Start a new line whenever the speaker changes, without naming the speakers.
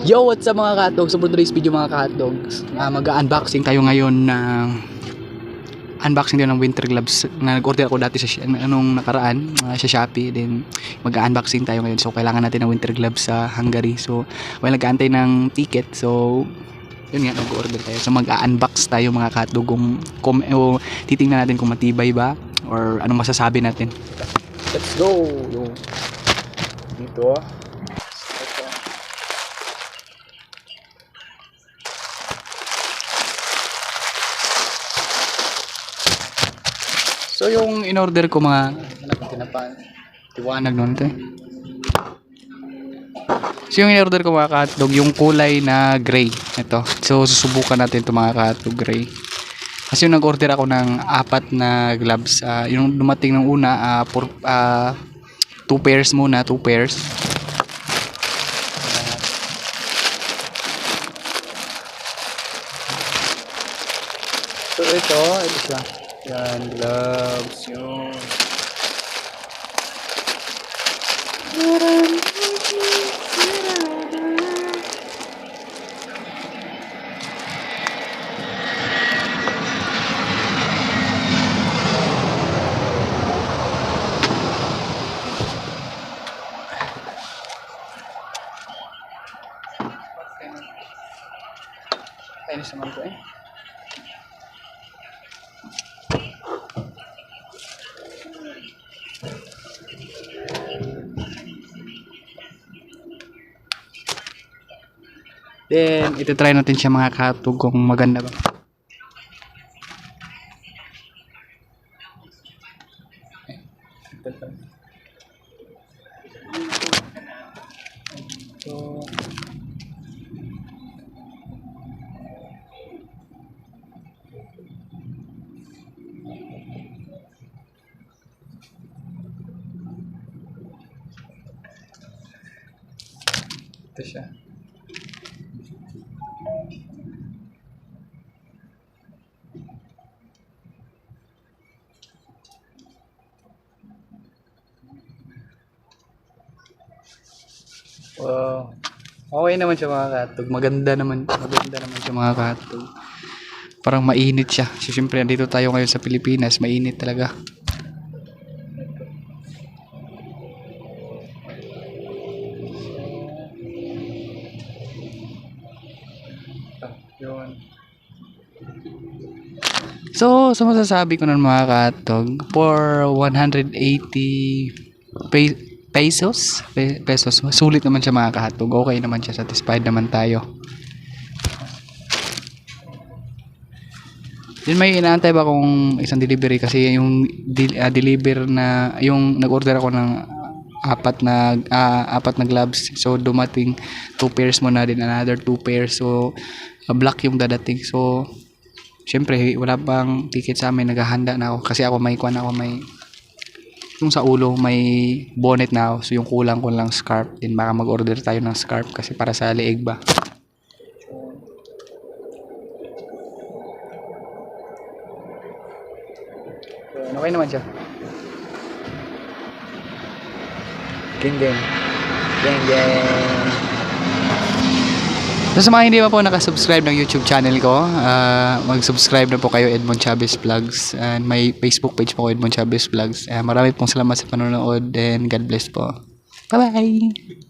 Yo, what's up mga katog? So for today's video mga katog, ah, mag-unboxing tayo ngayon ng unboxing tayo ng winter gloves. Na nag-order ako dati sa anong nakaraan ah, sa Shopee. Then mag-unboxing tayo ngayon. So kailangan natin ng winter gloves sa Hungary. So while nag-aantay ng ticket. So yun nga nag-order tayo. So mag-unbox tayo mga kung, kung o, titingnan natin kung matibay ba or anong masasabi natin. Let's go! Yo. dito ah So yung in-order ko mga tinapan, tiwanag nun ito. So yung in-order ko mga katlog, yung kulay na gray. Ito. So susubukan natin ito mga katlog gray. Kasi yung nag-order ako ng apat na gloves. ah, yung dumating ng una, ah, for, ah, two pairs muna, two pairs. So ito, ito siya. Yan, gloves, yun. Kainis naman ko eh. Then, ito try natin siya mga katug kung maganda ba. So, ito siya. Wow. Okay naman siya mga katog. Maganda naman. Maganda naman siya mga katog. Parang mainit siya. So, syempre, dito tayo ngayon sa Pilipinas. Mainit talaga. Yun. So, sa masasabi ko ng mga katog, for 180 pe- pesos, pe- pesos, sulit naman siya mga katog. Okay naman siya, satisfied naman tayo. Yun may inaantay ba kung isang delivery kasi yung del- ah, deliver na yung nag-order ako ng apat na ah, apat na gloves. So dumating two pairs mo na din another two pairs. So ah, black yung dadating. So syempre wala pang ticket sa amin naghahanda na ako kasi ako may kuan ako may yung sa ulo may bonnet na ako. So yung kulang ko lang scarf. Din baka mag-order tayo ng scarf kasi para sa leeg ba. Okay naman siya. Gang gang. So sa mga hindi pa po nakasubscribe ng YouTube channel ko, ah, mag-subscribe na po kayo Edmond Chavez Vlogs. And may Facebook page po ko Edmond Chavez Vlogs. Ah, marami pong salamat sa panonood and God bless po. Bye-bye!